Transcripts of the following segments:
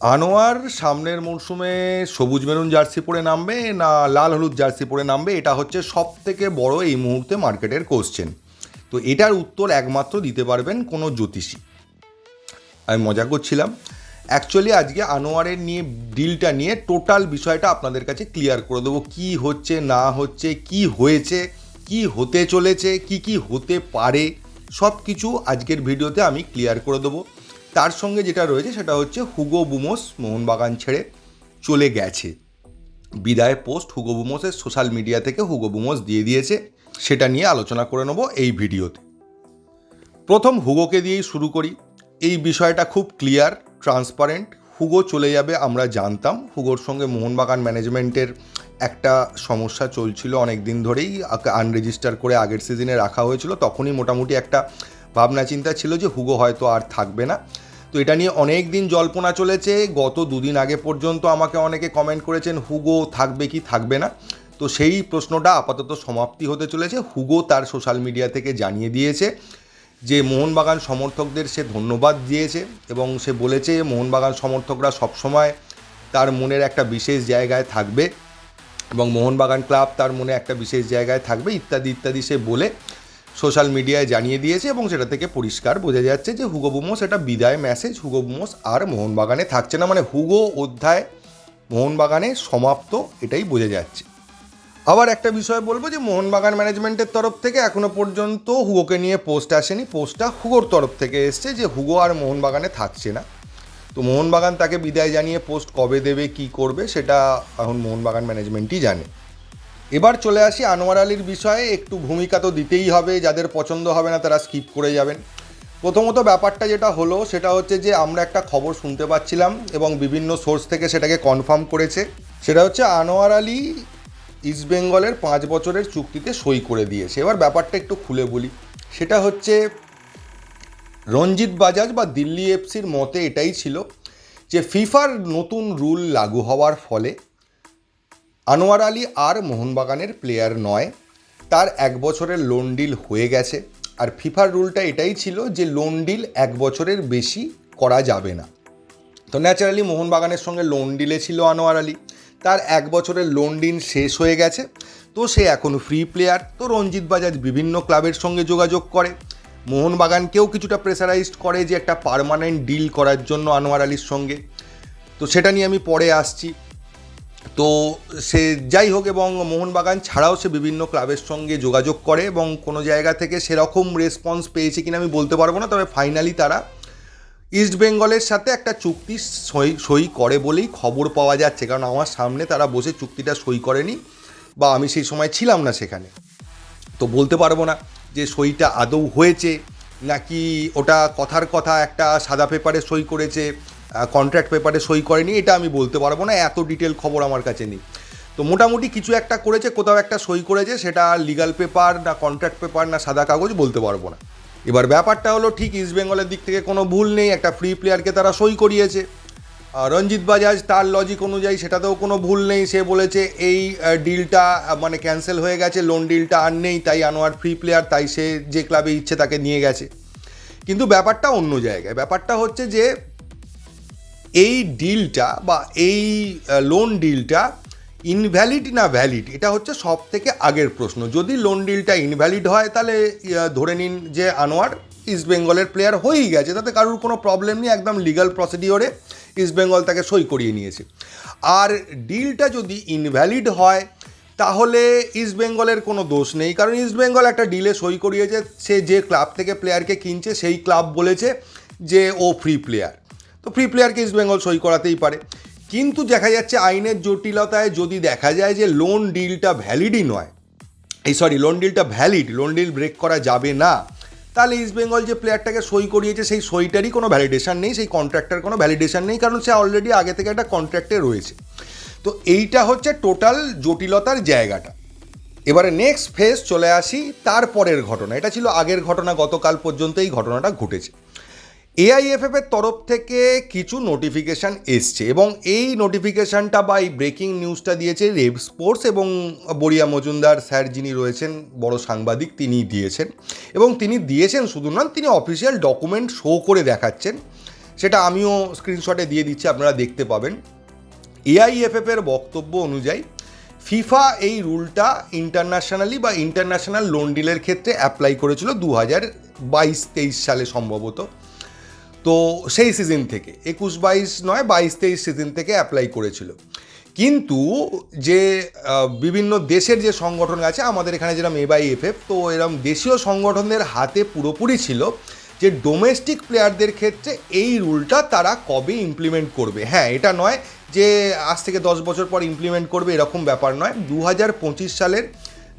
আনোয়ার, সামনের মরশুমে সবুজ মেরুন জার্সি পরে নামবে না লাল হলুদ জার্সি পরে নামবে? এটা হচ্ছে সব থেকে বড় এই মুহূর্তে মার্কেটের কোশ্চেন তো এটার উত্তর একমাত্র দিতে পারবেন কোনো জ্যোতিষী। আমি মজা করছিলাম। অ্যাকচুয়ালি আজকে আনোয়ারের নিয়ে ডিলটা নিয়ে টোটাল বিষয়টা আপনাদের কাছে ক্লিয়ার করে দেবো। কি হচ্ছে, না হচ্ছে, কি হয়েছে, কি হতে চলেছে, কি কি হতে পারে সব কিছু আজকের ভিডিওতে আমি ক্লিয়ার করে দেবো। তার সঙ্গে যেটা রয়েছে সেটা হচ্ছে হুগো বুমোস মোহনবাগান ছেড়ে চলে গেছে। বিদায় পোস্ট হুগো বুমোসের সোশ্যাল মিডিয়া থেকে হুগো বুমোস দিয়ে দিয়েছে, সেটা নিয়ে আলোচনা করে নেব এই ভিডিওতে। প্রথম হুগোকে দিয়েই শুরু করি। এই বিষয়টা খুব ক্লিয়ার, ট্রান্সপারেন্ট। হুগো চলে যাবে আমরা জানতাম। হুগোর সঙ্গে মোহনবাগান ম্যানেজমেন্টের একটা সমস্যা চলছিল অনেক দিন ধরেই আনরেজিস্টার করে আগের সিজনে রাখা হয়েছিল। তখনই মোটামুটি একটা ভাবনা চিন্তা ছিল যে হুগো হয়তো আর থাকবে না। তো এটা নিয়ে অনেক দিন জল্পনা চলেছে। গত দুদিন আগে পর্যন্ত আমাকে অনেকে কমেন্ট করেছেন, হুগো থাকবে কি থাকবে না? তো সেই প্রশ্নটা আপাতত সমাপ্তি হতে চলেছে। হুগো তার সোশ্যাল মিডিয়া থেকে জানিয়ে দিয়েছে যে, মোহনবাগান সমর্থকদের সে ধন্যবাদ দিয়েছে এবং সে বলেছে মোহনবাগান সমর্থকরা সবসময় তার মনের একটা বিশেষ জায়গায় থাকবে এবং মোহনবাগান ক্লাব তার মনে একটা বিশেষ জায়গায় থাকবে। ইত্যাদি ইত্যাদি সে বলে সোশ্যাল মিডিয়ায় জানিয়ে দিয়েছে এবং সেটা থেকে পরিষ্কার বোঝা যাচ্ছে যে হুগো বুমোস এটা বিদায় মেসেজ হুগো বুমোস আর মোহনবাগানে থাকছে না। মানে হুগো অধ্যায় মোহনবাগানে সমাপ্ত, এটাই বোঝা যাচ্ছে। আবার একটা বিষয় বলব যে মোহনবাগান ম্যানেজমেন্টের তরফ থেকে এখনও পর্যন্ত হুগোকে নিয়ে পোস্ট আসেনি। পোস্টটা হুগোর তরফ থেকে এসছে যে হুগো আর মোহনবাগানে থাকছে না। তো মোহনবাগান তাকে বিদায় জানিয়ে পোস্ট কবে দেবে, কি করবে, সেটা এখন মোহনবাগান ম্যানেজমেন্টই জানে। এবার চলে আসি আনোয়ার আলীর বিষয়ে। একটু ভূমিকা তো দিতেই হবে, যাদের পছন্দ হবে না তারা স্কিপ করে যাবেন। প্রথমত ব্যাপারটা যেটা হলো, সেটা হচ্ছে যে আমরা একটা খবর শুনতে পাচ্ছিলাম এবং বিভিন্ন সোর্স থেকে সেটাকে কনফার্ম করেছে। সেটা হচ্ছে আনোয়ার আলী ইস্টবেঙ্গলের পাঁচ বছরের চুক্তিতে সই করে দিয়েছে। এবার ব্যাপারটা একটু খুলে বলি। সেটা হচ্ছে, রঞ্জিত বাজাজ বা দিল্লি এফসির মতে এটাই ছিল যে ফিফার নতুন রুল লাগু হওয়ার ফলে আনোয়ার আলী আর মোহনবাগানের প্লেয়ার নয়। তার এক বছরের লোন ডিল হয়ে গেছে। আর ফিফার রুলটা এটাই ছিল যে লোন ডিল এক বছরের বেশি করা যাবে না। তো ন্যাচারালি মোহনবাগানের সঙ্গে লোন ডিলে ছিল আনোয়ার আলী। তার এক বছরের লোন ডিল শেষ হয়ে গেছে। তো সে এখন ফ্রি প্লেয়ার তো রঞ্জিত বাজাজ বিভিন্ন ক্লাবের সঙ্গে যোগাযোগ করে। মোহনবাগানকেও কিছুটা প্রেসারাইজড করে যে একটা পারমানেন্ট ডিল করার জন্য আনোয়ার আলীর সঙ্গে। তো সেটা নিয়ে আমি পরে আসছি। তো সে যাই হোক এবং মোহনবাগান ছাড়াও সে বিভিন্ন ক্লাবের সঙ্গে যোগাযোগ করে এবং কোনো জায়গা থেকে সেরকম রেসপন্স পেয়েছে কিনা আমি বলতে পারব না, তবে ফাইনালি তারা ইস্ট বেঙ্গলের সাথে একটা চুক্তি সই সই করে বলেই খবর পাওয়া যাচ্ছে। কারণ আমার সামনে তারা বসে চুক্তিটা সই করেনি বা আমি সেই সময় ছিলাম না সেখানে। তো বলতে পারব না যে সইটা আদৌ হয়েছে নাকি ওটা কথার কথা একটা সাদা পেপারে সই করেছে। কন্ট্রাক্ট পেপারে সই করেনি, এটা আমি বলতে পারব না, এত ডিটেল খবর আমার কাছে নেই। তো মোটামুটি কিছু একটা করেছে, কোথাও একটা সই করেছে, সেটা লিগাল পেপার না কন্ট্রাক্ট পেপার না সাদা কাগজ বলতে পারব না। এবার ব্যাপারটা হলো, ঠিক ইস্ট বেঙ্গলের দিক থেকে কোনো ভুল নেই, একটা ফ্রি প্লেয়ারকে তারা সই করিয়েছে। রঞ্জিত বাজাজ তার লজিক অনুযায়ী সেটাতেও কোনো ভুল নেই, সে বলেছে এই ডিলটা মানে ক্যান্সেল হয়ে গেছে লোন ডিলটা আর নেই, তাই আনোয়ার ফ্রি প্লেয়ার তাই সে যে ক্লাবে ইচ্ছে তাকে নিয়ে গেছে। কিন্তু ব্যাপারটা অন্য জায়গায়, ব্যাপারটা হচ্ছে যে এই ডিলটা বা এই লোন ডিলটা ইনভ্যালিড না ভ্যালিড এটা হচ্ছে সব থেকে আগের প্রশ্ন। যদি লোন ডিলটা ইনভ্যালিড হয়, তাহলে ধরে নিন যে আনোয়ার ইস্ট বেঙ্গলের প্লেয়ার হয়েই গেছে, তাতে কারোর কোনো প্রবলেম নেই, একদম লিগাল প্রসিডিওরে ইস্ট বেঙ্গল তাকে সই করিয়ে নিয়েছে। আর ডিলটা যদি ইনভ্যালিড হয়, তাহলে ইস্ট বেঙ্গলের কোনো দোষ নেই, কারণ ইস্ট বেঙ্গল একটা ডিলে সই করিয়েছে, সে যে ক্লাব থেকে প্লেয়ারকে কিনছে, সেই ক্লাব বলেছে যে ও ফ্রি প্লেয়ার তো ফ্রি প্লেয়ারকে ইস্ট বেঙ্গল সই করাতেই পারে। কিন্তু দেখা যাচ্ছে আইনের জটিলতায় যদি দেখা যায় যে লোন ডিলটা ভ্যালিডই নয়, এই সরি লোন ডিলটা ভ্যালিড লোন ডিল ব্রেক করা যাবে না, তাহলে ইস্ট বেঙ্গল যে প্লেয়ারটাকে সই করিয়েছে, সেই সইটারই কোনো ভ্যালিডেশন নেই, সেই কন্ট্রাক্টের কোনো ভ্যালিডেশন নেই, কারণ সে অলরেডি আগে থেকে একটা কন্ট্রাক্টে রয়েছে। তো এইটা হচ্ছে টোটাল জটিলতার জায়গাটা। এবারে নেক্সট ফেজ চলে আসি, তারপরের ঘটনা। এটা ছিল আগের ঘটনা, গতকাল পর্যন্ত এই ঘটনাটা ঘটেছে। এআইএফএফ এর তরফ থেকে কিছু নোটিফিকেশান এসছে এবং এই নোটিফিকেশানটা বা এই ব্রেকিং নিউজটা দিয়েছে রেভ স্পোর্টস এবং বড়িয়া মজুমদার স্যার যিনি রয়েছেন, বড় সাংবাদিক তিনি দিয়েছেন এবং তিনি দিয়েছেন শুধু নন, তিনি অফিসিয়াল ডকুমেন্ট শো করে দেখাচ্ছেন। সেটা আমিও স্ক্রিনশটে দিয়ে দিচ্ছি, আপনারা দেখতে পাবেন। এআইএফএফ এর বক্তব্য অনুযায়ী ফিফা এই রুলটা ইন্টারন্যাশনালি বা ইন্টারন্যাশনাল লোন ডিলের ক্ষেত্রে অ্যাপ্লাই করেছিল দু হাজার বাইশ তেইশ সালে সম্ভবত। তো সেই সিজন থেকে, একুশ বাইশ নয়, বাইশ তেইশ সিজন থেকে অ্যাপ্লাই করেছিল। কিন্তু যে বিভিন্ন দেশের যে সংগঠন আছে, আমাদের এখানে যেরকম এবাই এফএফ তো এরকম দেশীয় সংগঠনের হাতে পুরোপুরি ছিল যে ডোমেস্টিক প্লেয়ারদের ক্ষেত্রে এই রুলটা তারা কবে ইমপ্লিমেন্ট করবে। হ্যাঁ এটা নয় যে, আজ থেকে দশ বছর পর ইমপ্লিমেন্ট করবে, এরকম ব্যাপার নয়। দু সালের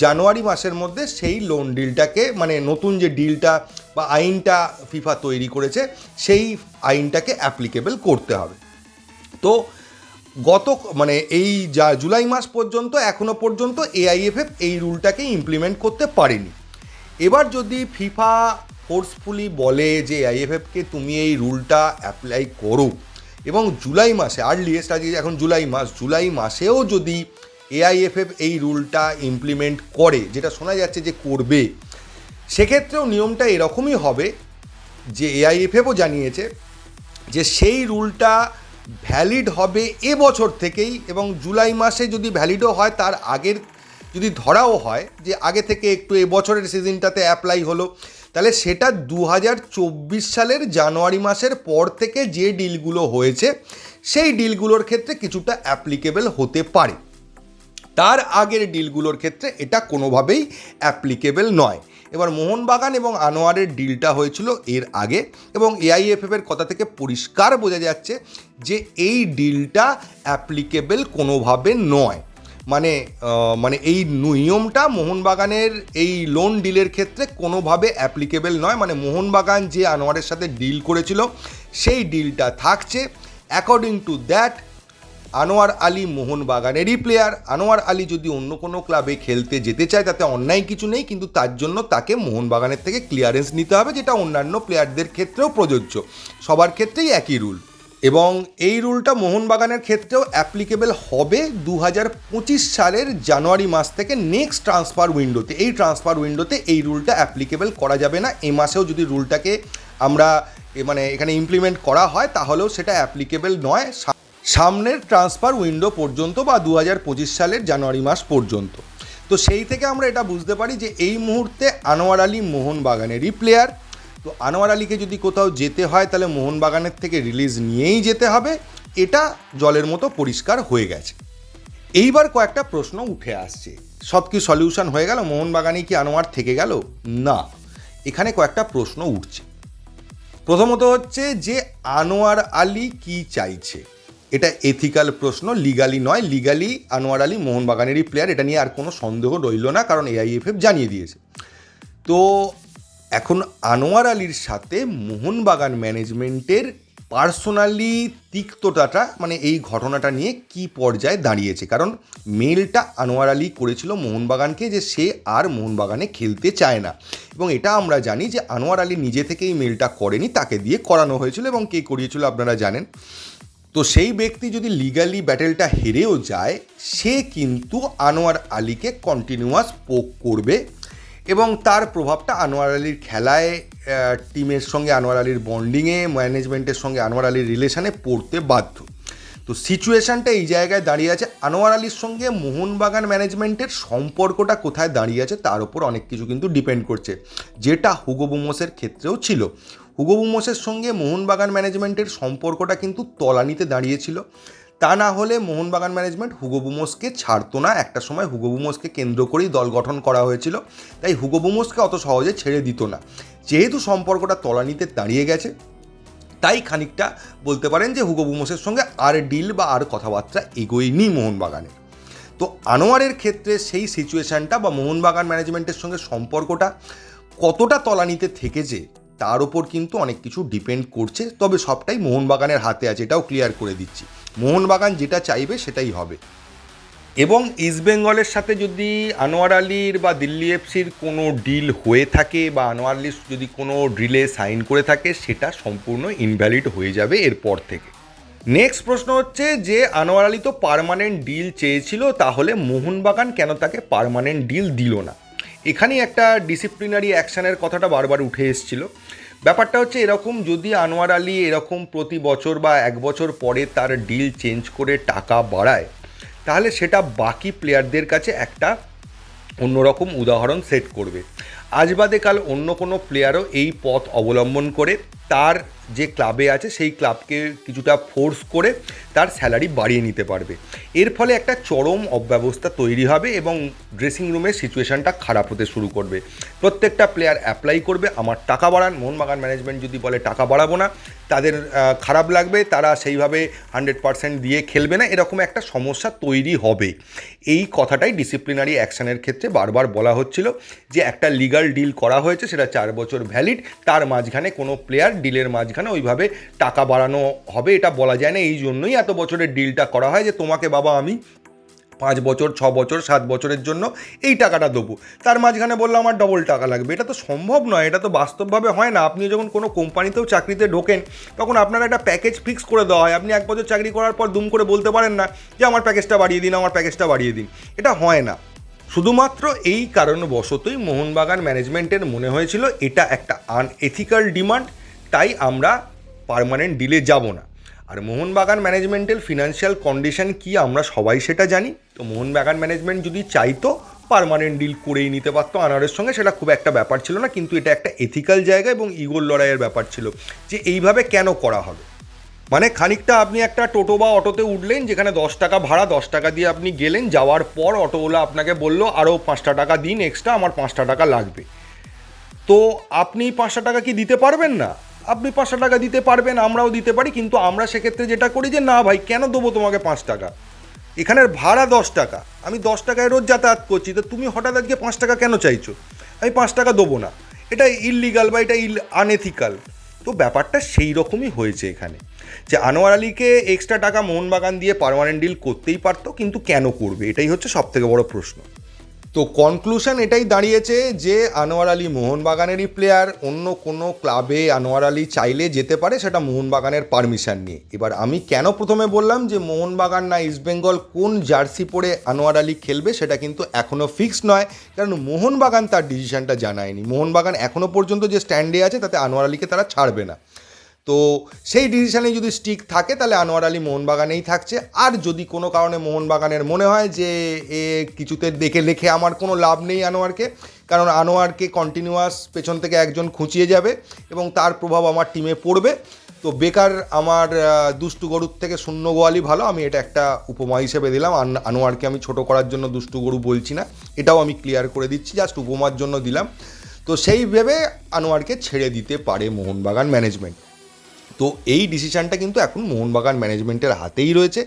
জানুয়ারি মাসের মধ্যে সেই লোন ডিলটাকে মানে নতুন যে ডিলটা বা আইনটা ফিফা তৈরি করেছে, সেই আইনটাকে অ্যাপ্লিকেবল করতে হবে। তো গত মানে এই যা জুলাই মাস পর্যন্ত, এখনও পর্যন্ত এআইএফএফ এই রুলটাকে ইমপ্লিমেন্ট করতে পারেনি। এবার যদি ফিফা ফোর্সফুলি বলে যে আইএফএফকে তুমি এই রুলটা অ্যাপ্লাই করো, এবং জুলাই মাসে আর্লিয়েস্ট আজকে, এখন জুলাই মাস, জুলাই মাসেও যদি এআইএফএফ এই রুলটা ইমপ্লিমেন্ট করে, যেটা শোনা যাচ্ছে যে করবে। সেক্ষেত্রেও নিয়মটা এরকমই হবে যে এআইএফএফও জানিয়েছে যে সেই রুলটা ভ্যালিড হবে এ বছর থেকেই এবং জুলাই মাসে যদি ভ্যালিডও হয়, তার আগের যদি ধরাও হয়, যে আগে থেকে একটু এ বছরের সিজনটাতে অ্যাপ্লাই হলো, তাহলে সেটা দু হাজার চব্বিশ সালের জানুয়ারি মাসের পর থেকে যে ডিলগুলো হয়েছে, সেই ডিলগুলোর ক্ষেত্রে কিছুটা অ্যাপ্লিকেবল হতে পারে। তার আগের ডিলগুলোর ক্ষেত্রে এটা কোনোভাবেই অ্যাপ্লিকেবল নয়। এবার মোহনবাগান এবং আনোয়ারের ডিলটা হয়েছিল এর আগে এবং এআইএফএফ এর কথা থেকে পরিষ্কার বোঝা যাচ্ছে যে এই ডিলটা অ্যাপ্লিকেবল কোনোভাবে নয়। মানে মানে এই নিয়মটা মোহনবাগানের এই লোন ডিলের ক্ষেত্রে কোনোভাবে অ্যাপ্লিকেবল নয়। মানে মোহনবাগান যে আনোয়ারের সাথে ডিল করেছিল, সেই ডিলটা থাকছে। According to that Anwar Ali মোহনবাগানেরই player Anwar Ali যদি অন্য কোনো ক্লাবে খেলতে যেতে চায়, তাতে অন্যায় কিছু নেই, কিন্তু তার জন্য তাকে মোহনবাগানের থেকে ক্লিয়ারেন্স নিতে হবে, যেটা অন্যান্য প্লেয়ারদের ক্ষেত্রেও প্রযোজ্য। সবার ক্ষেত্রেই একই রুল এবং এই রুলটা মোহনবাগানের ক্ষেত্রেও অ্যাপ্লিকেবল হবে দু হাজার পঁচিশ সালের জানুয়ারি মাস থেকে নেক্সট ট্রান্সফার উইন্ডোতে এই ট্রান্সফার উইন্ডোতে এই রুলটা অ্যাপ্লিকেবল করা যাবে না। এ মাসেও যদি রুলটাকে আমরা মানে এখানে ইমপ্লিমেন্ট করা হয়, তাহলেও সেটা অ্যাপ্লিকেবল নয়। সামনের ট্রান্সফার উইন্ডো পর্যন্ত বা দু হাজার পঁচিশ সালের জানুয়ারি মাস পর্যন্ত। তো সেই থেকে আমরা এটা বুঝতে পারি যে এই মুহূর্তে আনোয়ার আলী মোহনবাগানেরই প্লেয়ার তো আনোয়ার আলীকে যদি কোথাও যেতে হয়, তাহলে মোহনবাগানের থেকে রিলিজ নিয়েই যেতে হবে। এটা জলের মতো পরিষ্কার হয়ে গেছে। এইবার কয়েকটা প্রশ্ন উঠে আসছে। সব কি সলিউশন হয়ে গেল? মোহনবাগানে কি আনোয়ার থেকে গেল? না। এখানে কয়েকটা প্রশ্ন উঠছে। প্রথমত হচ্ছে যে আনোয়ার আলী কি চাইছে? এটা এথিক্যাল প্রশ্ন লিগালি নয় লিগালি আনোয়ার আলী মোহনবাগানেরই প্লেয়ার এটা নিয়ে আর কোনো সন্দেহ রইল না, কারণ এআইএফএফ জানিয়ে দিয়েছে। তো এখন আনোয়ার আলীর সাথে মোহনবাগান ম্যানেজমেন্টের পার্সোনালি তিক্ততাটা মানে এই ঘটনাটা নিয়ে কি পর্যায়ে দাঁড়িয়েছে? কারণ মেলটা আনোয়ার আলী করেছিল মোহনবাগানকে যে সে আর মোহনবাগানে খেলতে চায় না। এবং এটা আমরা জানি যে আনোয়ার আলী নিজে থেকেই মেলটা করেনি, তাকে দিয়ে করানো হয়েছিল এবং কে করিয়েছিল আপনারা জানেন। তো সেই ব্যক্তি যদি লিগালি ব্যাটেলটা হেরেও যায়, সে কিন্তু আনোয়ার আলীকে কন্টিনিউয়াস পোক করবে এবং তার প্রভাবটা আনোয়ার আলীর খেলায় টিমের সঙ্গে আনোয়ার আলীর বন্ডিংয়ে ম্যানেজমেন্টের সঙ্গে আনোয়ার আলীর রিলেশানে পড়তে বাধ্য। তো সিচুয়েশনটা এই জায়গায় দাঁড়িয়ে আছে। আনোয়ার আলীর সঙ্গে মোহনবাগান ম্যানেজমেন্টের সম্পর্কটা কোথায় দাঁড়িয়ে আছে, তার উপর অনেক কিছু কিন্তু ডিপেন্ড করছে। যেটা হুগো বুমোসের ক্ষেত্রেও ছিল। হুগো বুমোসের সঙ্গে মোহনবাগান ম্যানেজমেন্টের সম্পর্কটা কিন্তু তলানিতে দাঁড়িয়েছিল। তা না হলে মোহনবাগান ম্যানেজমেন্ট হুগো বুমোসকে ছাড়তো না। একটা সময় হুগো বুমোসকে কেন্দ্র করেই দল গঠন করা হয়েছিল। তাই হুগো বুমোসকে অত সহজে ছেড়ে দিত না। যেহেতু সম্পর্কটা তলানিতে দাঁড়িয়ে গেছে, তাই খানিকটা বলতে পারেন যে হুগো বুমোসের সঙ্গে আর ডিল বা আর কথাবার্তা এগোয়নি মোহনবাগানের তো আনোয়ারের ক্ষেত্রে সেই সিচুয়েশানটা বা মোহনবাগান ম্যানেজমেন্টের সঙ্গে সম্পর্কটা কতটা তলানিতে থেকেছে তার ওপর কিন্তু অনেক কিছু ডিপেন্ড করছে, তবে সবটাই মোহনবাগানের হাতে আছে, এটাও ক্লিয়ার করে দিচ্ছি। মোহনবাগান যেটা চাইবে সেটাই হবে। এবং ইস্টবেঙ্গলের সাথে যদি আনোয়ার আলীর বা দিল্লি এফসির কোনো ডিল হয়ে থাকে বা আনোয়ার আলীর যদি কোনো ডিলে সাইন করে থাকে, সেটা সম্পূর্ণ ইনভ্যালিড হয়ে যাবে এরপর থেকে। নেক্সট প্রশ্ন হচ্ছে যে, আনোয়ার আলী তো পারমানেন্ট ডিল চেয়েছিল, তাহলে মোহনবাগান কেন তাকে পারমানেন্ট ডিল দিল না? এখানেই একটা ডিসিপ্লিনারি অ্যাকশানের কথাটা বারবার উঠে এসেছিল। ব্যাপারটা হচ্ছে এরকম যদি আনোয়ার আলী এরকম প্রতি বছর বা এক বছর পরে তার ডিল চেঞ্জ করে টাকা বাড়ায়, তাহলে সেটা বাকি প্লেয়ারদের কাছে একটা অন্যরকম উদাহরণ সেট করবে। আজ বাদে কাল অন্য কোনো প্লেয়ারও এই পথ অবলম্বন করে তার যে ক্লাবে আছে সেই ক্লাবকে কিছুটা ফোর্স করে তার স্যালারি বাড়িয়ে নিতে পারবে। এর ফলে একটা চরম অব্যবস্থা তৈরি হবে এবং ড্রেসিং রুমের সিচুয়েশানটা খারাপ হতে শুরু করবে। প্রত্যেকটা প্লেয়ার অ্যাপ্লাই করবে, আমার টাকা বাড়ান, মোহনবাগান ম্যানেজমেন্ট যদি বলে টাকা বাড়াবো না, তাদের খারাপ লাগবে, তারা সেইভাবে হান্ড্রেড পার্সেন্ট দিয়ে খেলবে না, এরকম একটা সমস্যা তৈরি হবে। এই কথাটাই ডিসিপ্লিনারি অ্যাকশানের ক্ষেত্রে বারবার বলা হচ্ছিল যে একটা লিগাল ডিল করা হয়েছে, সেটা চার বছর ভ্যালিড তার মাঝখানে কোনো প্লেয়ার ডিলের মাঝখানে ওইভাবে টাকা বাড়ানো হবে, এটা বলা যায় না। এই জন্যই এত বছরের ডিলটা করা হয় যে, তোমাকে বাবা আমি পাঁচ বছর, ছ বছর, সাত বছরের জন্য এই টাকাটা দেবো। তার মাঝখানে বলল আমার ডবল টাকা লাগবে। এটা তো সম্ভব নয়, এটা তো বাস্তবভাবে হয় না। আপনি যখন কোনো কোম্পানিতেও চাকরিতে ঢোকেন, তখন আপনার একটা প্যাকেজ ফিক্স করে দেওয়া হয়। আপনি এক বছর চাকরি করার পর দুম করে বলতে পারেন না যে, আমার প্যাকেজটা বাড়িয়ে দিন, আমার প্যাকেজটা বাড়িয়ে দিন। এটা হয় না। শুধুমাত্র এই কারণবশতই মোহনবাগান ম্যানেজমেন্টের মনে হয়েছিল এটা একটা আনএথিক্যাল ডিমান্ড তাই আমরা পারমানেন্ট ডিলে যাব না। আর মোহনবাগান ম্যানেজমেন্টের ফিনান্সিয়াল কন্ডিশন কি আমরা সবাই সেটা জানি। তো মোহনবাগান ম্যানেজমেন্ট যদি চাইতো পার্মানেন্ট ডিল করেই নিতে পারতো আনারের সঙ্গে, সেটা খুব একটা ব্যাপার ছিল না, কিন্তু এটা একটা এথিক্যাল জায়গা এবং ইগোর লড়াইয়ের ব্যাপার ছিল যে এইভাবে কেন করা হবে। মানে খানিকটা আপনি একটা টোটো বা অটোতে উঠলেন, যেখানে দশ টাকা ভাড়া, দশ টাকা দিয়ে আপনি গেলেন, যাওয়ার পর অটোওয়ালা আপনাকে বলল আরও পাঁচটা টাকা দিন এক্সট্রা আমার পাঁচটা টাকা লাগবে। তো আপনি পাঁচশো টাকা কি দিতে পারবেন না? আপনি পাঁচশো টাকা দিতে পারবেন, আমরাও দিতে পারি, কিন্তু আমরা সেক্ষেত্রে যেটা করি যে, না ভাই, কেন দেবো তোমাকে পাঁচ টাকা? এখানের ভাড়া দশ টাকা। আমি দশ টাকায় রোজ যাতায়াত করছি, তো তুমি হঠাৎ আজকে পাঁচ টাকা কেন চাইছো? আমি পাঁচ টাকা দেবো না। এটা ইললিগাল বা এটা ইল আনএথিক্যাল তো ব্যাপারটা সেই রকমই হয়েছে এখানে। যে আনোয়ার আলীকে এক্সট্রা টাকা মোহনবাগান দিয়ে পার্মানেন্ট ডিল করতেই পারতো, কিন্তু কেন করবে? এটাই হচ্ছে সবথেকে বড় প্রশ্ন। তো কনক্লুশন এটাই দাঁড়িয়েছে যে আনোয়ার আলী মোহনবাগানেরই প্লেয়ার অন্য কোনো ক্লাবে আনোয়ার আলী চাইলে যেতে পারে, সেটা মোহনবাগানের পারমিশন নিয়ে। এবার আমি কেন প্রথমে বললাম যে মোহনবাগান না ইস্টবেঙ্গল কোন জার্সি পরে আনোয়ার আলী খেলবে, সেটা কিন্তু এখনও ফিক্স নয়। কারণ মোহনবাগান তার ডিসিশনটা জানায়নি। মোহনবাগান এখনও পর্যন্ত যে স্ট্যান্ডে আছে, তাতে আনোয়ার আলীকে তারা ছাড়বে না। তো সেই ডিসিশনে যদি স্টিক থাকে, তাহলে আনোয়ার আলী মোহনবাগানেই থাকছে। আর যদি কোনো কারণে মোহনবাগানের মনে হয় যে, এ কিছুতে দেখে লেখে আমার কোনো লাভ নেই আনোয়ারকে, কারণ আনোয়ারকে কন্টিনিউয়াস পেছন থেকে একজন খুঁচিয়ে যাবে এবং তার প্রভাব আমার টিমে পড়বে। তো বেকার আমার দুষ্টু গরুর থেকে শূন্য গোয়ালি ভালো। আমি এটা একটা উপমা হিসেবে দিলাম। আন- আনোয়ারকে আমি ছোট করার জন্য দুষ্টু গরু বলছি না। এটাও আমি ক্লিয়ার করে দিচ্ছি। জাস্ট উপমার জন্য দিলাম। তো সেই ভেবে আনোয়ারকে ছেড়ে দিতে পারে মোহনবাগান ম্যানেজমেন্ট তো এই ডিসিশানটা কিন্তু এখন মোহনবাগান ম্যানেজমেন্টের হাতেই রয়েছে।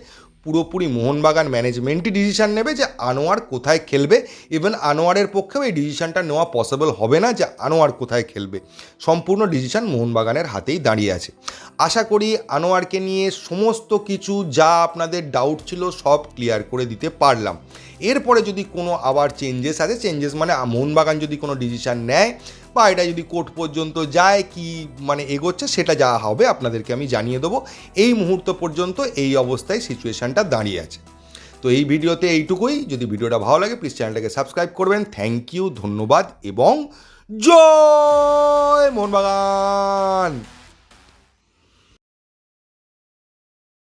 পুরোপুরি মোহনবাগান ম্যানেজমেন্টই ডিসিশান নেবে যে আনোয়ার কোথায় খেলবে। ইভেন আনোয়ারের পক্ষেও এই ডিসিশনটা নেওয়া পসিবল হবে না যে আনোয়ার কোথায় খেলবে। সম্পূর্ণ ডিসিশন মোহনবাগানের হাতেই দাঁড়িয়ে আছে। আশা করি আনোয়ারকে নিয়ে সমস্ত কিছু যা আপনাদের ডাউট ছিল সব ক্লিয়ার করে দিতে পারলাম। এরপরে যদি কোনো আবার চেঞ্জেস আছে চেঞ্জেস মানে মোহনবাগান যদি কোনো ডিসিশন নেয় বা এটা যদি কোর্ট পর্যন্ত যায়, কি মানে এগোচ্ছে সেটা যা হবে আপনাদেরকে আমি জানিয়ে দেবো। এই মুহূর্ত পর্যন্ত এই অবস্থায় সিচুয়েশানটা দাঁড়িয়ে আছে। তো এই ভিডিওতে এইটুকুই। যদি ভিডিওটা ভালো লাগে প্লিজ চ্যানেলটাকে সাবস্ক্রাইব করবেন। থ্যাংক ইউ ধন্যবাদ এবং জয় মোহনবাগান!